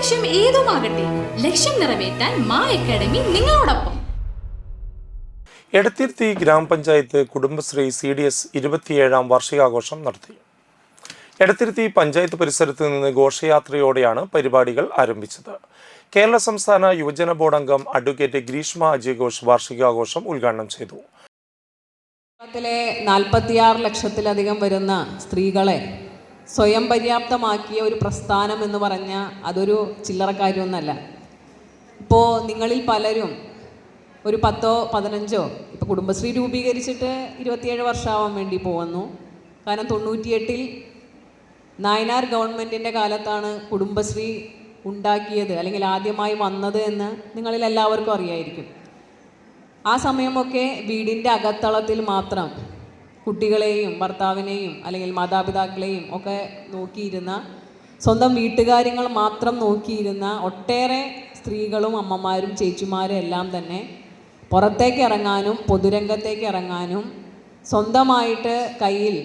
ലക്ഷ്യം ഏതുമാകട്ടെ ലക്ഷ്യം നിറവേറ്റാൻ മാ അക്കാഡമി നിങ്ങളോടൊപ്പം. എടത്തിരുത്തി ഗ്രാമപഞ്ചായത്ത് കുടുംബശ്രീ സി ഡി എസ് ഇരുപത്തിയേഴാം വാർഷികാഘോഷം നടത്തി. എടത്തിരുത്തി പഞ്ചായത്ത് പരിസരത്ത് നിന്ന് ഘോഷയാത്രയോടെയാണ് പരിപാടികൾ ആരംഭിച്ചത്. കേരള സംസ്ഥാന യുവജന ബോർഡ് അംഗം അഡ്വക്കേറ്റ് ഗ്രീഷ്മ അജയ് ഘോഷ് വാർഷികാഘോഷം ഉദ്ഘാടനം ചെയ്തു. കേരളത്തിലെ നാൽപ്പത്തിയാറ് ലക്ഷത്തിലധികം വരുന്ന സ്ത്രീകളെ സ്വയം പര്യാപ്തമാക്കിയ ഒരു പ്രസ്ഥാനം എന്ന് പറഞ്ഞാൽ അതൊരു ചില്ലറ കാര്യമൊന്നല്ല. ഇപ്പോൾ നിങ്ങളിൽ പലരും ഒരു പത്തോ പതിനഞ്ചോ ഇപ്പോൾ കുടുംബശ്രീ രൂപീകരിച്ചിട്ട് ഇരുപത്തിയേഴ് വർഷമാവാൻ വേണ്ടി പോകുന്നു കാരണം തൊണ്ണൂറ്റിയെട്ടിൽ നായനാർ ഗവൺമെന്റിന്റെ കാലത്താണ് കുടുംബശ്രീ ഉണ്ടാക്കിയത് അല്ലെങ്കിൽ ആദ്യമായി വന്നത് എന്ന് നിങ്ങളിൽ എല്ലാവർക്കും അറിയായിരിക്കും. ആ സമയമൊക്കെ വീടിന്റെ അകത്തളത്തിൽ മാത്രം കുട്ടികളെയും ഭർത്താവിനെയും അല്ലെങ്കിൽ മാതാപിതാക്കളെയും ഒക്കെ നോക്കിയിരുന്ന സ്വന്തം വീട്ടുകാര്യങ്ങൾ മാത്രം നോക്കിയിരുന്ന ഒട്ടേറെ സ്ത്രീകളും അമ്മമാരും ചേച്ചിമാരും എല്ലാം തന്നെ പുറത്തേക്ക് ഇറങ്ങാനും പൊതുരംഗത്തേക്ക് ഇറങ്ങാനും സ്വന്തമായിട്ട് കയ്യിൽ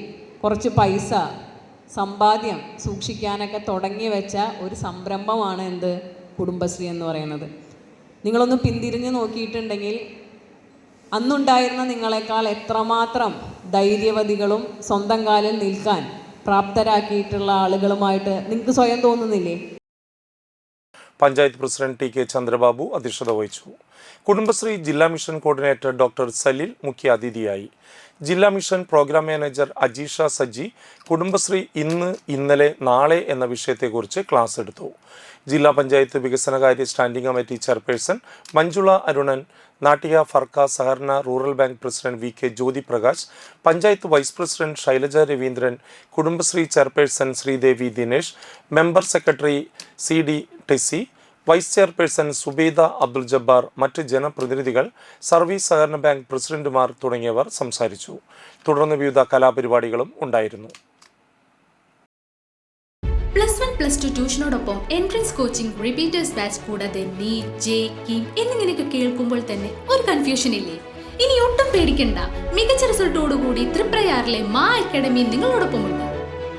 കുറച്ച് പൈസ സമ്പാദ്യം സൂക്ഷിക്കാനൊക്കെ തുടങ്ങി വെച്ച ഒരു സംരംഭമാണ് എന്ത്? കുടുംബശ്രീ എന്ന് പറയുന്നത്. നിങ്ങളൊന്ന് പിന്തിരിഞ്ഞ് നോക്കിയിട്ടുണ്ടെങ്കിൽ അന്നുണ്ടായിരുന്ന നിങ്ങളെക്കാൾ എത്രമാത്രം ധൈര്യവതികളും സ്വന്തം കാലിൽ നിൽക്കാൻ പ്രാപ്തരാക്കിയിട്ടുള്ള ആളുകളുമായിട്ട് നിങ്ങൾക്ക് സ്വയം തോന്നുന്നില്ലേ? Panchayat president T K Chandrababu അധ്യക്ഷത വഹിച്ചു. കുടുംബശ്രീ ജില്ലാ മിഷൻ കോർഡിനേറ്റർ ഡോക്ടർ സലീൽ മുഖ്യ അതിഥിയായി ജില്ലാ mission programme manager Ajeesha Saji Kudumbashree ഇന്ന് ഇന്നലെ നാളെ എന്ന വിഷയത്തെക്കുറിച്ച് ക്ലാസ് എടുത്തു. ജില്ലാ പഞ്ചായത്ത് വികസനകാര്യ standing committee chairperson Manjula Arunan Nattika Firka സഹകരണ rural bank president V K Jyothi Prakash panchayat vice president Shailaja Raveendran Kudumbashree chairperson Sreedevi Dinesh member secretary C D Tessy vice chairperson Subeeda Abdul Jabbar മറ്റ് ജനപ്രതിനിധികൾ service സഹകരണ bank പ്രസിഡന്റുമാർ തുടങ്ങിയവർ സംസാരിച്ചു. തുടർന്ന് വിവിധ കലാപരിപാടികളും ഉണ്ടായിരുന്നു. പ്ലസ് വൺ പ്ലസ് ടു ട്യൂഷനോടൊപ്പം എൻട്രൻസ് കോച്ചിംഗ് റിപ്പീറ്റേഴ്സ് ബാച്ച് കൂടാതെ നീറ്റ് ജെ കിം എന്നിങ്ങനെയൊക്കെ കേൾക്കുമ്പോൾ തന്നെ ഒരു കൺഫ്യൂഷൻ ഇല്ലേ? ഇനി ഒട്ടും പേടിക്കണ്ട. മികച്ച റിസൾട്ടോടുകൂടി ത്രിപ്രയാറിലെ മാ അക്കാഡമി നിങ്ങളോടൊപ്പമുണ്ട്.